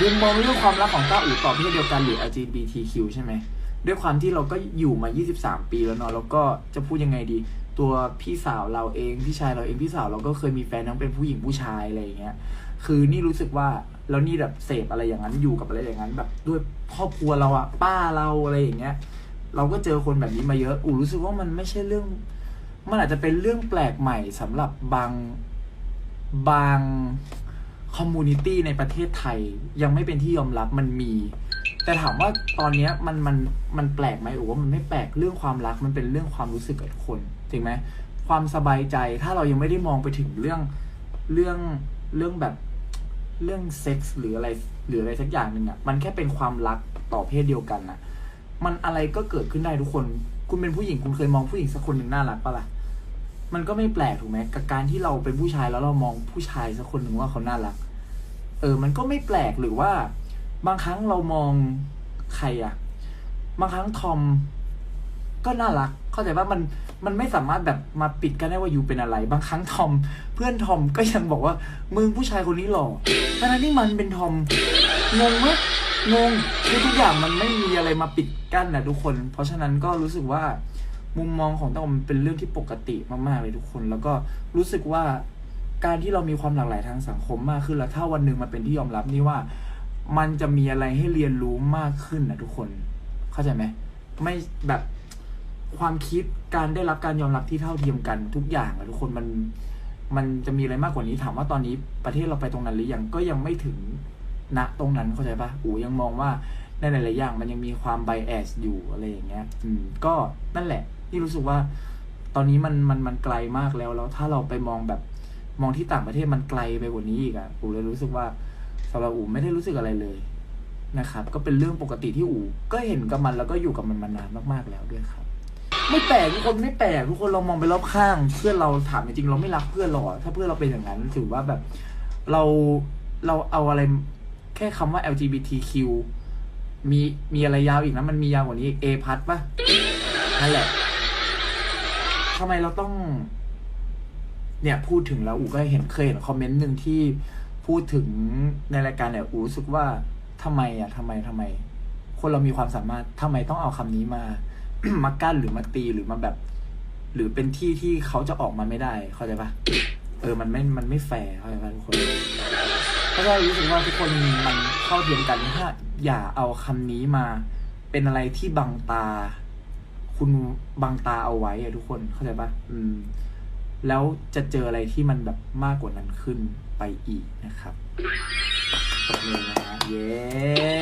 มุมมองเรื่องความรักของต้าอู่ต่อเพศเดียวกันหรือ LGBTQ ใช่ไหมด้วยความที่เราก็อยู่มา 23 ปีแล้วเนาะแล้วก็จะพูดยังไงดี ตัวพี่สาวเราเองพี่ชายเราเองพี่สาวเราก็เคยมีแฟนทั้งเป็นผู้หญิงผู้ชายอะไรอย่างเงี้ยคือนี่รู้สึกว่าแล้วนี่แบบเสพอะไรอย่างนั้นอยู่กับอะไรอย่างนั้น แบบด้วยครอบครัวเราอะป้าเราอะไรอย่างเงี้ย เราก็เจอคนแบบนี้มาเยอะอูรู้สึกว่ามันไม่ใช่เรื่อง มันอาจจะเป็นเรื่องแปลกใหม่สำหรับบางบาง คอมมูนิตี้ในประเทศไทยยังไม่เป็นที่ยอมรับมันมี แต่ถามว่าตอนเนี้ยมันมันมันแปลกไหมอูว่ามันไม่แปลกเรื่องความรักมันเป็นเรื่องความรู้สึกกับทุกคนจริงไหมความสบายใจถ้าเรายังไม่ได้มองไปถึงเรื่องเรื่องเรื่องแบบเรื่องเซ็กส์หรืออะไรหรืออะไรสักอย่างหนึ่งอะมันแค่เป็นความรักต่อเพศเดียวกันนะมันอะไรก็เกิดขึ้นได้ทุกคน คุณเป็นผู้หญิงคุณเคยมองผู้หญิงสักคนหนึ่งน่ารักปะล่ะ มันก็ไม่แปลกถูกไหมกับการที่เราเป็นผู้ชายแล้วเรามองผู้ชายสักคนหนึ่งว่าเขาน่ารัก เออ มันก็ไม่แปลกหรือว่า บางครั้งเรามองใครอะบางครั้งทอมก็น่ารัก เข้าใจว่ามันมันไม่สามารถแบบมาปิดกันได้ว่าอยู่เป็นอะไร บางครั้งทอม เพื่อนทอมก็ยังบอกว่ามึงผู้ชายคนนี้หล่อทั้งที่มันเป็นทอมงงไหมงงคือทุกอย่างมันไม่มีอะไรมาปิดกั้นนะทุกคน เพราะฉะนั้นก็รู้สึกว่า มุมมองของตอมเป็นเรื่องที่ปกติมากๆเลยทุกคน แล้วก็รู้สึกว่าการที่เรามีความหลากหลายทางสังคมมากขึ้นแล้วถ้าวันหนึ่งมันเป็นที่ยอมรับนี่ว่า มันจะมีอะไรให้เรียนรู้มากขึ้นนะทุกคน เข้าใจไหมไม่แบบความคิดการได้รับการยอมรับที่เท่าเทียมกันทุกอย่างอะทุกคนมันมันจะมีอะไรมากกว่านี้ถามว่าตอนนี้ประเทศเราไปตรงนั้นหรือยังก็ยังไม่ถึงณตรงนั้นเข้าใจปะอูยังมองว่าในหลายๆอย่างมันยังมีความไบแอสอยู่อะไรอย่างเงี้ย อืม ก็นั่นแหละ ที่รู้สึกว่าตอนนี้มันมันมันไกลมากแล้วแล้วถ้าเราไปมองแบบมองที่ต่างประเทศมันไกลไปกว่านี้อีกอะอูเลยรู้สึกว่าสำหรับอูไม่ได้รู้สึกอะไรเลยนะครับ ก็เป็นเรื่องปกติที่อูก็เห็นกับมันแล้วก็อยู่กับมันมานานมากๆแล้วด้วยครับ ไม่แปลกทุกคนไม่แปลกทุกคนเรามองไปรอบข้าง เพื่อนเราถามจริงๆเราไม่รักเพื่อนหรอกถ้าเพื่อนเราเป็นอย่างนั้นถือว่าแบบเราเราเอาอะไรแค่คำว่า LGBTQ มีมีอะไรยาวอีกนะ มันมียาวกว่านี้ A พัดปะนั่นแหละ ทำไมเราต้อง เนี่ยพูดถึงแล้วอูก็เห็นเคยเห็นคอมเมนต์หนึ่งที่พูดถึงในรายการเนี่ยอูรู้สึกว่าทำไมอะทำไมทำไม คนเรามีความสามารถทำไมต้องเอาคำนี้มา มากั้นหรือมาตีหรือมาแบบ หรือเป็นที่ที่เขาจะออกมาไม่ได้ เข้าใจปะเออมันไม่มันไม่แฟร์เข้าใจปะทุกคนเพราะว่ารู้สึกว่าทุกคนมันเข้าเทียมกันถ้าอย่าเอาคำนี้มา เป็นอะไรที่บังตา คุณบังตาเอาไว้อะทุกคนเข้าใจปะอืม แล้วจะเจออะไรที่มันแบบมากกว่านั้นขึ้นไปอีกนะครับตบมือนะฮะเย้